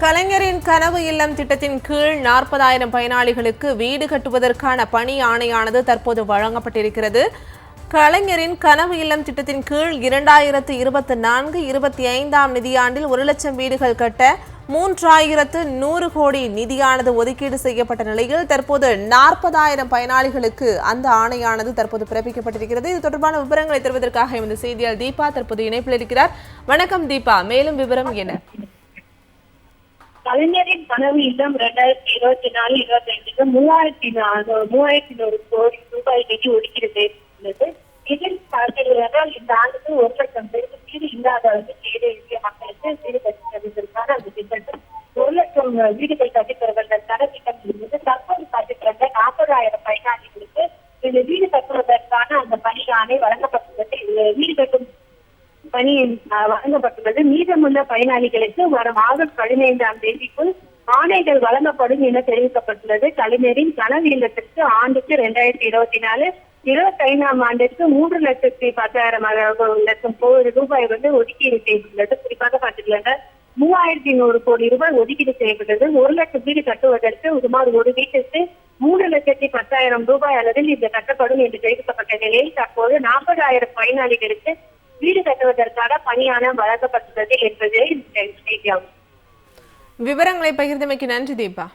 கலைஞரின் கனவு இல்லம் திட்டத்தின் கீழ் நாற்பதாயிரம் பயனாளிகளுக்கு வீடு கட்டுவதற்கான பணி ஆணையானது தற்போது வழங்கப்பட்டிருக்கிறது. கலைஞரின் கனவு இல்லம் திட்டத்தின் கீழ் இரண்டாயிரத்து இருபத்தி நான்கு இருபத்தி ஐந்தாம் நிதியாண்டில் ஒரு லட்சம் வீடுகள் கட்ட மூன்றாயிரத்து நூறு கோடி நிதியானது ஒதுக்கீடு செய்யப்பட்ட நிலையில் தற்போது நாற்பதாயிரம் பயனாளிகளுக்கு அந்த ஆணையானது தற்போது பிறப்பிக்கப்பட்டிருக்கிறது. இது தொடர்பான விவரங்களை தருவதற்காக இந்த செய்தியாளர் தீபா தற்போது இணைப்பில் இருக்கிறார். வணக்கம் தீபா. மேலும் விவரம் என்ன? கலைஞரின் கனவு இல்லம் ரெண்டாயிரத்தி இருபத்தி நாலு இருபத்தி ஐந்துக்கு மூவாயிரத்தி மூவாயிரத்தி நூறு கோடி ரூபாய் நிதி ஒதுக்கீடு இதில் பார்த்தீர்கள் இந்த ஆண்டுக்கு ஒரு லட்சம் பேருக்கு வீடு இல்லாதவர்கள் ஏழை எளிய மக்களுக்கு வீடு கட்டி தருவதற்கான அந்த திட்டத்தில் ஒரு லட்சம் வீடுகள் கட்டி தருவதற்கான திட்டம் இருந்தது. தற்போது பார்த்துக்கிறாங்க நாற்பதாயிரம் பயனாளிகளுக்கு இந்த வீடு கட்டுவதற்கான அந்த பணியானை வழங்கப்பட்டது பணி வழங்கப்பட்டுள்ளது. மீதமுள்ள பயனாளிகளுக்கு வரும் ஆகஸ்ட் பதினைந்தாம் தேதிக்குள் ஆணைகள் வழங்கப்படும் என தெரிவிக்கப்பட்டுள்ளது. கலைஞரின் கனவு இல்லத்திற்கு ஆண்டுக்கு இரண்டாயிரத்தி இருபத்தி நாலு இருபத்தி ஐந்தாம் ஆண்டிற்கு மூன்று லட்சத்தி பத்தாயிரம் லட்சம் கோடி ரூபாய் வந்து ஒதுக்கீடு செய்துள்ளது. குறிப்பாக பார்த்துக்கலாங்க. மூவாயிரத்தி நூறு கோடி ரூபாய் ஒதுக்கீடு செய்யப்பட்டது ஒரு லட்சம் வீடு கட்டுவதற்கு சுமார் ஒரு வீட்டுக்கு மூன்று லட்சத்தி பத்தாயிரம் ரூபாய் அளவில் இது கட்டப்படும் என்று தெரிவிக்கப்பட்ட நிலையில் தற்போது நாற்பதாயிரம் பயனாளிகளுக்கு வீடு கட்டுவதற்கான பணியான வழங்கப்பட்டுள்ளது என்பது விவரங்களை பகிர்ந்தமைக்கு நன்றி தீபா.